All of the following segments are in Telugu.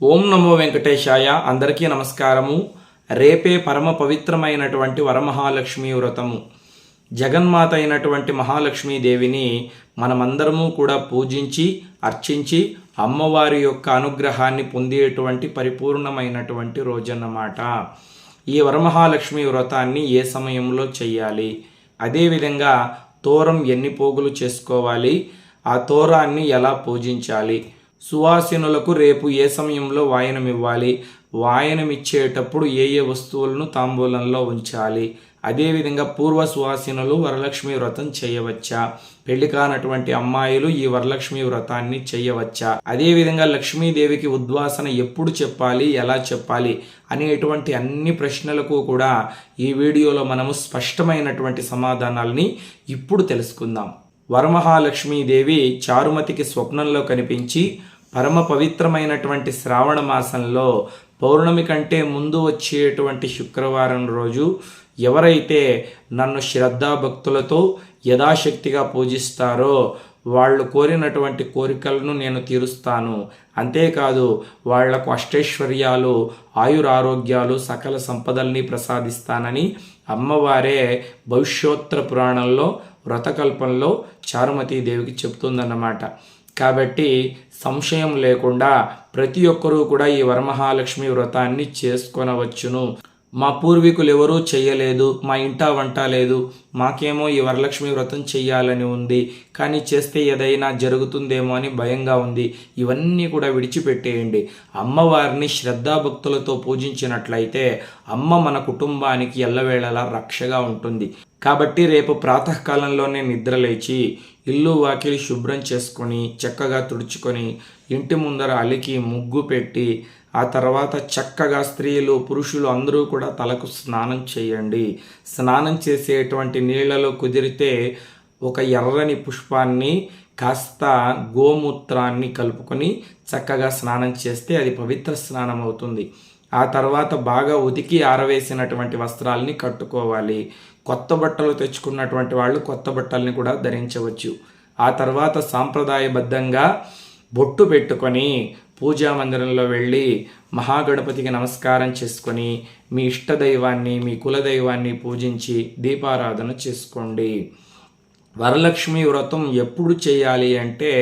ఓం నమో వెంకటేశాయ. అందరికీ నమస్కారము. రేపే పరమ పవిత్రమైనటువంటి వరమహాలక్ష్మి వ్రతము. జగన్మాత అయినటువంటి మహాలక్ష్మీదేవిని మనమందరము కూడా పూజించి అర్చించి అమ్మవారి యొక్క అనుగ్రహాన్ని పొందేటువంటి పరిపూర్ణమైనటువంటి రోజన్నమాట. ఈ వరమహాలక్ష్మి వ్రతాన్ని ఏ సమయంలో చేయాలి అదేవిధంగా తోరం ఎన్ని పోగులు చేసుకోవాలి? ఆ తోరాన్ని ఎలా పూజించాలి? సువాసినులకు రేపు ఏ సమయంలో వాయనం ఇవ్వాలి వాయనం ఇచ్చేటప్పుడు ఏ ఏ వస్తువులను తాంబూలంలో ఉంచాలి? అదేవిధంగా పూర్వ సువాసినులు వరలక్ష్మి వ్రతం చేయవచ్చా? పెళ్ళి కానటువంటి అమ్మాయిలు ఈ వరలక్ష్మి వ్రతాన్ని చేయవచ్చా? అదేవిధంగా లక్ష్మీదేవికి ఉద్వాసన ఎప్పుడు చెప్పాలి? ఎలా చెప్పాలి? అనేటువంటి అన్ని ప్రశ్నలకు కూడా ఈ వీడియోలో మనము స్పష్టమైనటువంటి సమాధానాల్ని ఇప్పుడు తెలుసుకుందాం. వరమహాలక్ష్మీదేవి చారుమతికి స్వప్నంలో కనిపించి పరమ పవిత్రమైనటువంటి శ్రావణ మాసంలో పౌర్ణమి కంటే ముందు వచ్చేటువంటి శుక్రవారం రోజు ఎవరైతే నన్ను శ్రద్ధాభక్తులతో యథాశక్తిగా పూజిస్తారో వాళ్ళు కోరినటువంటి కోరికలను నేను తీరుస్తాను. అంతేకాదు వాళ్ళకు అష్టైశ్వర్యాలు ఆయురారోగ్యాలు సకల సంపదల్ని ప్రసాదిస్తానని అమ్మవారే భవిష్యోత్తర పురాణంలో వ్రతకల్పంలో చారుమతీదేవికి చెప్తుందన్నమాట కాబట్టి సంశయం లేకుండా ప్రతి ఒక్కరూ కూడా ఈ వరమహాలక్ష్మి వ్రతాన్ని చేసుకొనవచ్చును. మా పూర్వీకులు ఎవరూ చేయలేదు మా ఇంట వంట లేదు మాకేమో ఈ వరలక్ష్మి వ్రతం చెయ్యాలని ఉంది కానీ చేస్తే ఏదైనా జరుగుతుందేమో అని భయంగా ఉంది. ఇవన్నీ కూడా విడిచిపెట్టేయండి. అమ్మవారిని శ్రద్ధాభక్తులతో పూజించినట్లయితే అమ్మ మన కుటుంబానికి ఎల్లవేళలా రక్షగా ఉంటుంది. కాబట్టి రేపు ప్రాతకాలంలోనే నిద్రలేచి ఇల్లు వాకిలి శుభ్రం చేసుకొని చక్కగా తుడుచుకొని ఇంటి ముందర అలికి ముగ్గు పెట్టి ఆ తర్వాత చక్కగా స్త్రీలు పురుషులు అందరూ కూడా తలకు స్నానం చేయండి. స్నానం చేసేటువంటి నీళ్ళలో కుదిరితే ఒక ఎర్రని పుష్పాన్ని కాస్త గోమూత్రాన్ని కలుపుకొని చక్కగా స్నానం చేస్తే అది పవిత్ర స్నానం అవుతుంది. ఆ తర్వాత బాగా ఉతికి ఆరవేసినటువంటి వస్త్రాల్ని కట్టుకోవాలి. కొత్త బట్టలు తెచ్చుకున్నటువంటి వాళ్ళు కొత్త బట్టల్ని కూడా ధరించవచ్చు. ఆ తర్వాత సాంప్రదాయబద్ధంగా బొట్టు పెట్టుకొని పూజా మందిరంలో వెళ్ళి మహాగణపతికి నమస్కారం చేసుకొని మీ ఇష్టదైవాన్ని మీ కులదైవాన్ని పూజించి దీపారాధన చేసుకోండి. వరలక్ష్మి వ్రతం ఎప్పుడు చేయాలి అంటే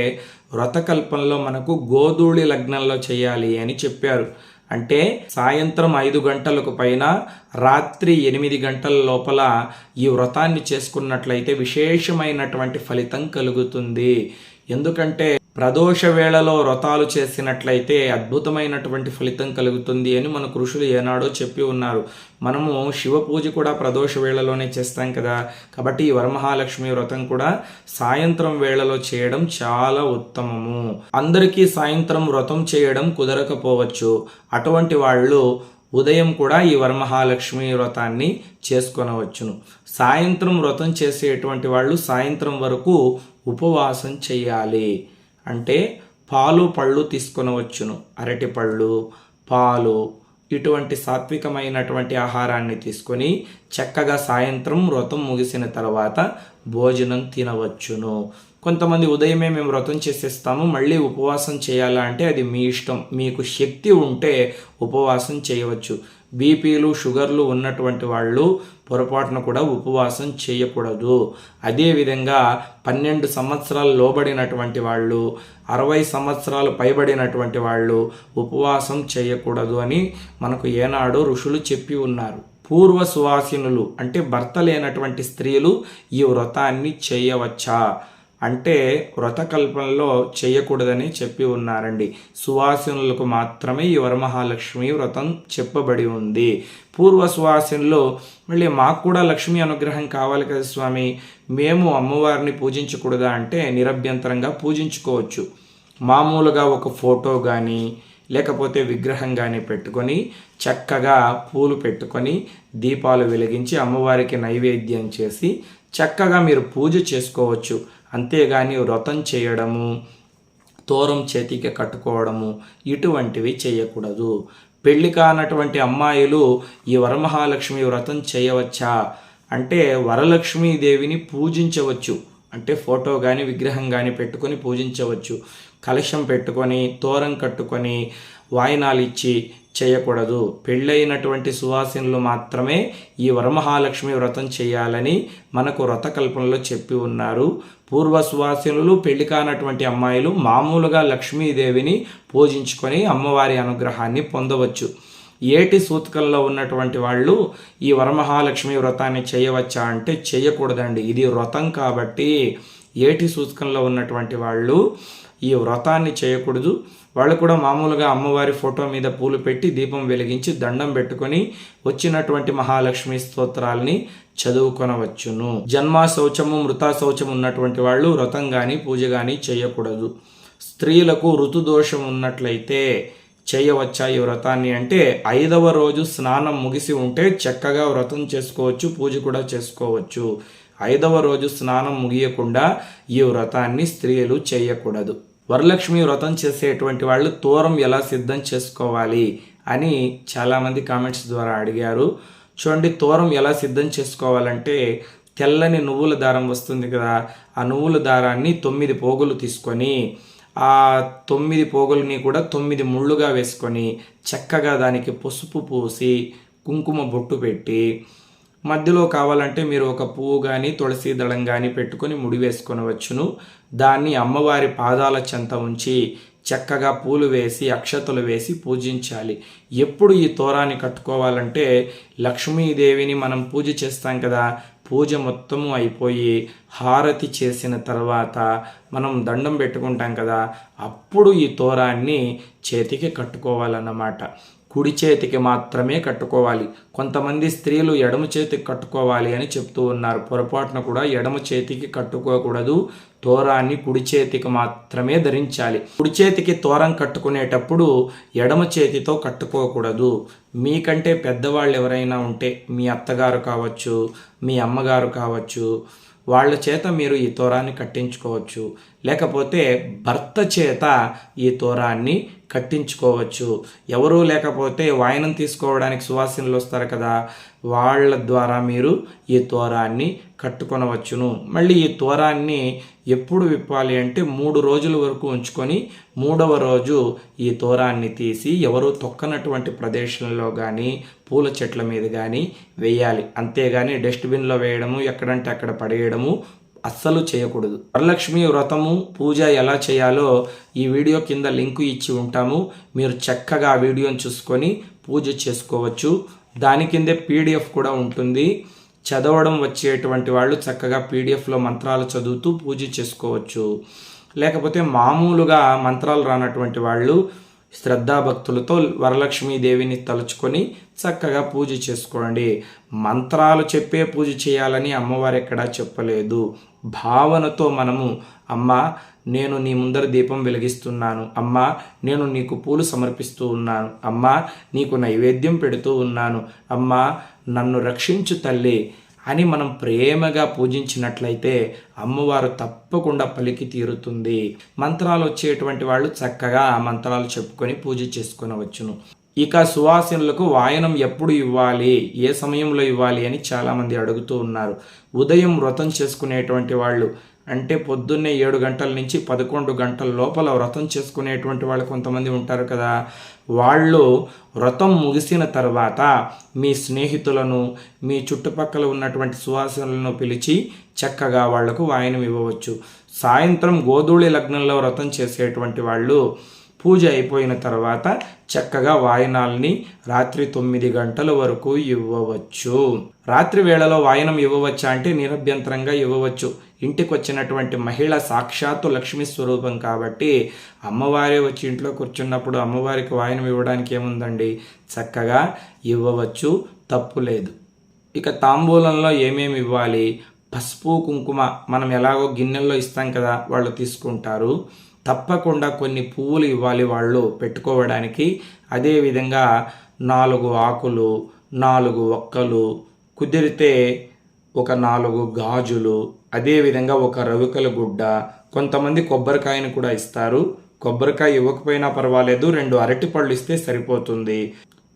వ్రతకల్పంలో మనకు గోధూళి లగ్నంలో చేయాలి అని చెప్పారు. అంటే సాయంత్రం ఐదు గంటలకు పైన రాత్రి ఎనిమిది గంటల లోపల ఈ వ్రతాన్ని చేసుకున్నట్లయితే విశేషమైనటువంటి ఫలితం కలుగుతుంది. ఎందుకంటే ప్రదోష వేళలో వ్రతాలు చేసినట్లయితే అద్భుతమైనటువంటి ఫలితం కలుగుతుంది అని మన కృషులు ఏనాడో చెప్పి ఉన్నారు. మనము శివ పూజ కూడా ప్రదోష వేళలోనే చేస్తాం కదా. కాబట్టి ఈ వరమహాలక్ష్మి వ్రతం కూడా సాయంత్రం వేళలో చేయడం చాలా ఉత్తమము. అందరికీ సాయంత్రం వ్రతం చేయడం కుదరకపోవచ్చు. అటువంటి వాళ్ళు ఉదయం కూడా ఈ వరమహాలక్ష్మి వ్రతాన్ని చేసుకొనవచ్చును. సాయంత్రం వ్రతం చేసేటువంటి వాళ్ళు సాయంత్రం వరకు ఉపవాసం చేయాలి. అంటే పాలు పళ్ళు తీసుకొనవచ్చును. అరటి పళ్ళు పాలు ఇటువంటి సాత్వికమైనటువంటి ఆహారాన్ని తీసుకొని చక్కగా సాయంత్రం వ్రతం ముగిసిన తర్వాత భోజనం తినవచ్చును. కొంతమంది ఉదయమే మేము వ్రతం చేసేస్తాము మళ్ళీ ఉపవాసం చేయాలా అంటే అది మీ ఇష్టం. మీకు శక్తి ఉంటే ఉపవాసం చేయవచ్చు. బీపీలు షుగర్లు ఉన్నటువంటి వాళ్ళు పొరపాటున కూడా ఉపవాసం చేయకూడదు. అదేవిధంగా పన్నెండు సంవత్సరాలు లోబడినటువంటి వాళ్ళు అరవై సంవత్సరాలు పైబడినటువంటి వాళ్ళు ఉపవాసం చేయకూడదు అని మనకు ఏనాడు ఋషులు చెప్పి ఉన్నారు. పూర్వ సువాసినులు అంటే భర్త లేనటువంటి స్త్రీలు ఈ వ్రతాన్ని చేయవచ్చా? అంటే వ్రతకల్పనలో చేయకూడదని చెప్పి ఉన్నారండి. సువాసినులకు మాత్రమే ఈ వరమహాలక్ష్మి వ్రతం చెప్పబడి ఉంది. పూర్వ సువాసినులు మళ్ళీ మాకు కూడా లక్ష్మీ అనుగ్రహం కావాలి కదా స్వామి మేము అమ్మవారిని పూజించకూడదా? అంటే నిరభ్యంతరంగా పూజించుకోవచ్చు. మామూలుగా ఒక ఫోటో కానీ లేకపోతే విగ్రహం కానీ పెట్టుకొని చక్కగా పూలు పెట్టుకొని దీపాలు వెలిగించి అమ్మవారికి నైవేద్యం చేసి చక్కగా మీరు పూజ చేసుకోవచ్చు. అంతేగాని వ్రతం చేయడము తోరం చేతికి కట్టుకోవడము ఇటువంటివి చేయకూడదు. పెళ్ళి కానటువంటి అమ్మాయిలు ఈ వరమహాలక్ష్మి వ్రతం చేయవచ్చా? అంటే వరలక్ష్మీదేవిని పూజించవచ్చు. అంటే ఫోటో కానీ విగ్రహం కానీ పెట్టుకొని పూజించవచ్చు. కలశం పెట్టుకొని తోరం కట్టుకొని వాయినాలు ఇచ్చి చేయకూడదు. పెళ్ళైనటువంటి సువాసినులు మాత్రమే ఈ వరమహాలక్ష్మి వ్రతం చేయాలని మనకు వ్రతకల్పనలో చెప్పి ఉన్నారు. పూర్వ సువాసినులు పెళ్ళి కానటువంటి అమ్మాయిలు మామూలుగా లక్ష్మీదేవిని పూజించుకొని అమ్మవారి అనుగ్రహాన్ని పొందవచ్చు. ఏటి సూతకంలో ఉన్నటువంటి వాళ్ళు ఈ వరమహాలక్ష్మి వ్రతాన్ని చేయవచ్చా అంటే చేయకూడదండి. ఇది వ్రతం కాబట్టి ఏటి సూచకంలో ఉన్నటువంటి వాళ్ళు ఈ వ్రతాన్ని చేయకూడదు. వాళ్ళు కూడా మామూలుగా అమ్మవారి ఫోటో మీద పూలు పెట్టి దీపం వెలిగించి దండం పెట్టుకొని వచ్చినటువంటి మహాలక్ష్మి స్తోత్రాల్ని చదువుకొనవచ్చును. జన్మ శౌచము మృతా శౌచం ఉన్నటువంటి వాళ్ళు వ్రతం కానీ పూజ కానీ చేయకూడదు. స్త్రీలకు ఋతుదోషం ఉన్నట్లయితే చేయవచ్చా ఈ వ్రతాన్ని అంటే ఐదవ రోజు స్నానం ముగిసి ఉంటే చక్కగా వ్రతం చేసుకోవచ్చు పూజ కూడా చేసుకోవచ్చు. ఐదవ రోజు స్నానం ముగియకుండా ఈ వ్రతాన్ని స్త్రీలు చేయకూడదు. వరలక్ష్మి వ్రతం చేసేటువంటి వాళ్ళు తోరం ఎలా సిద్ధం చేసుకోవాలి అని చాలామంది కామెంట్స్ ద్వారా అడిగారు. చూడండి తోరం ఎలా సిద్ధం చేసుకోవాలంటే తెల్లని నువ్వుల దారం వస్తుంది కదా ఆ నువ్వుల దారాన్ని తొమ్మిది పోగులు తీసుకొని ఆ తొమ్మిది పోగులని కూడా తొమ్మిది ముళ్ళుగా వేసుకొని చక్కగా దానికి పసుపు పూసి కుంకుమ బొట్టు పెట్టి మధ్యలో కావాలంటే మీరు ఒక పువ్వు కానీ తులసి దళం కానీ పెట్టుకొని ముడివేసుకొనవచ్చును దాన్ని అమ్మవారి పాదాల చెంత ఉంచి చక్కగా పూలు వేసి అక్షతలు వేసి పూజించాలి. ఎప్పుడు ఈ తోరాన్ని కట్టుకోవాలంటే లక్ష్మీదేవిని మనం పూజ చేస్తాం కదా పూజ మొత్తము అయిపోయి హారతి చేసిన తర్వాత మనం దండం పెట్టుకుంటాం కదా అప్పుడు ఈ తోరాన్ని చేతికి కట్టుకోవాలన్నమాట. కుడి చేతికి మాత్రమే కట్టుకోవాలి. కొంతమంది స్త్రీలు ఎడమ చేతికి కట్టుకోవాలి అని చెప్తూ ఉన్నారు. పొరపాటున కూడా ఎడమ చేతికి కట్టుకోకూడదు. తోరాన్ని కుడి చేతికి మాత్రమే ధరించాలి. కుడి చేతికి తోరం కట్టుకునేటప్పుడు ఎడమ చేతితో కట్టుకోకూడదు. మీకంటే పెద్దవాళ్ళు ఎవరైనా ఉంటే మీ అత్తగారు కావచ్చు మీ అమ్మగారు కావచ్చు వాళ్ళ చేత మీరు ఈ తోరాన్ని కట్టించుకోవచ్చు. లేకపోతే భర్త చేత ఈ తోరాన్ని కట్టించుకోవచ్చు. ఎవరూ లేకపోతే వాయనం తీసుకోవడానికి సువాసనలు వస్తారు కదా. వాళ్ళ ద్వారా మీరు ఈ తోరాన్ని కట్టుకొనవచ్చును. మళ్ళీ ఈ తోరాన్ని ఎప్పుడు విప్పాలి అంటే మూడు రోజుల వరకు ఉంచుకొని మూడవ రోజు ఈ తోరాన్ని తీసి ఎవరు తొక్కనటువంటి ప్రదేశంలో కానీ పూల చెట్ల మీద కానీ వేయాలి. అంతేగాని డస్ట్బిన్లో వేయడము ఎక్కడంటే అక్కడ పడేయడము అస్సలు చేయకూడదు. వరలక్ష్మి వ్రతము పూజ ఎలా చేయాలో ఈ వీడియో కింద లింకు ఇచ్చి ఉంటాము. మీరు చక్కగా ఆ వీడియోని చూసుకొని పూజ చేసుకోవచ్చు. దాని కిందే పీడిఎఫ్ కూడా ఉంటుంది. చదవడం వచ్చేటువంటి వాళ్ళు చక్కగా పీడిఎఫ్లో మంత్రాలు చదువుతూ పూజ చేసుకోవచ్చు. లేకపోతే మామూలుగా మంత్రాలు రానటువంటి వాళ్ళు శ్రద్ధాభక్తులతో వరలక్ష్మీదేవిని తలుచుకొని చక్కగా పూజ చేసుకోండి. మంత్రాలు చెప్పే పూజ చేయాలని అమ్మవారు ఎక్కడా చెప్పలేదు. భావనతో మనము అమ్మ నేను నీ ముందర దీపం వెలిగిస్తున్నాను. అమ్మ నేను నీకు పూలు సమర్పిస్తూ ఉన్నాను. అమ్మ నీకు నైవేద్యం పెడుతూ ఉన్నాను. అమ్మ నన్ను రక్షించు తల్లి అని మనం ప్రేమగా పూజించినట్లయితే అమ్మవారు తప్పకుండా పలికి తీరుతుంది. మంత్రాలు వచ్చేటువంటి వాళ్ళు చక్కగా ఆ మంత్రాలు చెప్పుకొని పూజ చేసుకునవచ్చును. ఇక సువాసనలకు వాయనం ఎప్పుడు ఇవ్వాలి? ఏ సమయంలో ఇవ్వాలి? అని చాలామంది అడుగుతూ ఉన్నారు. ఉదయం వ్రతం చేసుకునేటువంటి వాళ్ళు అంటే పొద్దున్నే ఏడు గంటల నుంచి పదకొండు గంటల లోపల వ్రతం చేసుకునేటువంటి వాళ్ళు కొంతమంది ఉంటారు కదా. వాళ్ళు వ్రతం ముగిసిన తర్వాత మీ స్నేహితులను మీ చుట్టుపక్కల ఉన్నటువంటి సువాసనలను పిలిచి చక్కగా వాళ్ళకు వాయనం ఇవ్వవచ్చు. సాయంత్రం గోధూళి లగ్నంలో వ్రతం చేసేటువంటి వాళ్ళు పూజ అయిపోయిన తర్వాత చక్కగా వాయనాల్ని రాత్రి తొమ్మిది గంటల వరకు ఇవ్వవచ్చు. రాత్రి వేళలో వాయనం ఇవ్వవచ్చా అంటే నిరభ్యంతరంగా ఇవ్వవచ్చు. ఇంటికి వచ్చినటువంటి మహిళ సాక్షాత్తు లక్ష్మీ స్వరూపం కాబట్టి అమ్మవారే వచ్చి ఇంట్లో కూర్చున్నప్పుడు అమ్మవారికి వాయనం ఇవ్వడానికి ఏముందండి? చక్కగా ఇవ్వవచ్చు. తప్పు లేదు. ఇక తాంబూలంలో ఏమేమి ఇవ్వాలి? పసుపు కుంకుమ మనం ఎలాగో గిన్నెల్లో ఇస్తాం కదా వాళ్ళు తీసుకుంటారు. తప్పకుండా కొన్ని పువ్వులు ఇవ్వాలి వాళ్ళు పెట్టుకోవడానికి. అదేవిధంగా నాలుగు ఆకులు నాలుగు ఒక్కలు కుదిరితే ఒక నాలుగు గాజులు అదేవిధంగా ఒక రవికల గుడ్డ కొంతమంది కొబ్బరికాయను కూడా ఇస్తారు. కొబ్బరికాయ ఇవ్వకపోయినా పర్వాలేదు రెండు అరటి పళ్ళు ఇస్తే సరిపోతుంది.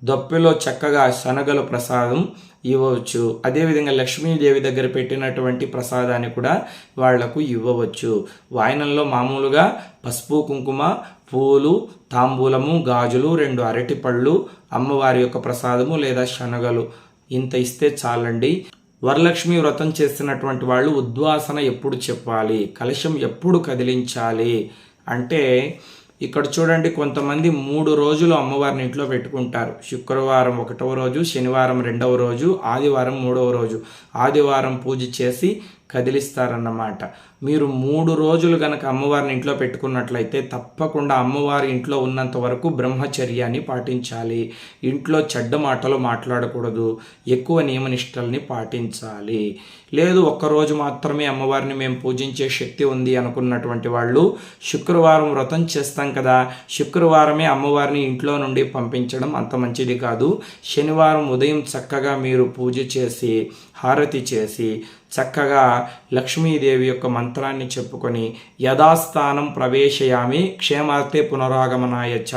దొప్పిలో చక్కగా శనగలు ప్రసాదం ఇవ్వవచ్చు. అదేవిధంగా లక్ష్మీదేవి దగ్గర పెట్టినటువంటి ప్రసాదాన్ని కూడా వాళ్ళకు ఇవ్వవచ్చు. వాయనంలో మామూలుగా పసుపు కుంకుమ పూలు తాంబూలము గాజులు రెండు అరటిపళ్ళు అమ్మవారి యొక్క ప్రసాదము లేదా శనగలు. ఇంత ఇస్తే చాలండి. వరలక్ష్మి వ్రతం చేస్తున్నటువంటి వాళ్ళు ఉద్వాసన ఎప్పుడు చెప్పాలి? కలశం ఎప్పుడు కదిలించాలి? అంటే ఇక్కడ చూడండి కొంతమంది మూడు రోజులు అమ్మవారిని ఇంట్లో పెట్టుకుంటారు. శుక్రవారం ఒకటవ రోజు శనివారం రెండవ రోజు ఆదివారం మూడవ రోజు. ఆదివారం పూజ చేసి కదిలిస్తారన్నమాట. మీరు మూడు రోజులు కనుక అమ్మవారిని ఇంట్లో పెట్టుకున్నట్లయితే తప్పకుండా అమ్మవారి ఇంట్లో ఉన్నంత వరకు బ్రహ్మచర్యాన్ని పాటించాలి. ఇంట్లో చెడ్డ మాటలు మాట్లాడకూడదు. ఎక్కువ నియమనిష్టల్ని పాటించాలి. లేదు ఒక్కరోజు మాత్రమే అమ్మవారిని మేము పూజించే శక్తి ఉంది అనుకున్నటువంటి వాళ్ళు శుక్రవారం వ్రతం చేస్తాం కదా. శుక్రవారమే అమ్మవారిని ఇంట్లో నుండి పంపించడం అంత మంచిది కాదు. శనివారం ఉదయం చక్కగా మీరు పూజ చేసి హారతి చేసి చక్కగా లక్ష్మీదేవి యొక్క మంత్రాన్ని చెప్పుకొని యథాస్థానం ప్రవేశయామి క్షేమార్తే పునరాగమనాయచ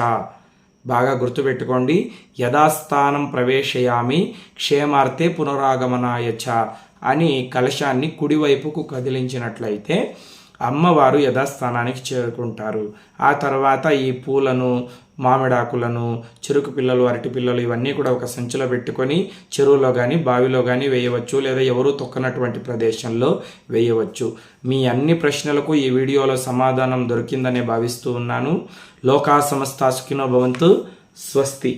బాగా గుర్తుపెట్టుకోండి యథాస్థానం ప్రవేశయామి క్షేమార్తే పునరాగమనాయచ అని కలశాన్ని కుడివైపుకు కదిలించినట్లయితే అమ్మవారు యథాస్థానానికి చేరుకుంటారు. ఆ తర్వాత ఈ పూలను మామిడాకులను చెరుకు పిల్లలు అరటి పిల్లలు ఇవన్నీ కూడా ఒక సంచిలో పెట్టుకొని చెరువులో కానీ బావిలో కానీ వేయవచ్చు లేదా ఎవరు తొక్కనటువంటి ప్రదేశంలో వేయవచ్చు. మీ అన్ని ప్రశ్నలకు ఈ వీడియోలో సమాధానం దొరికిందనే భావిస్తూ ఉన్నాను. లోకా సమస్త సుఖినో భవంతు. స్వస్తి.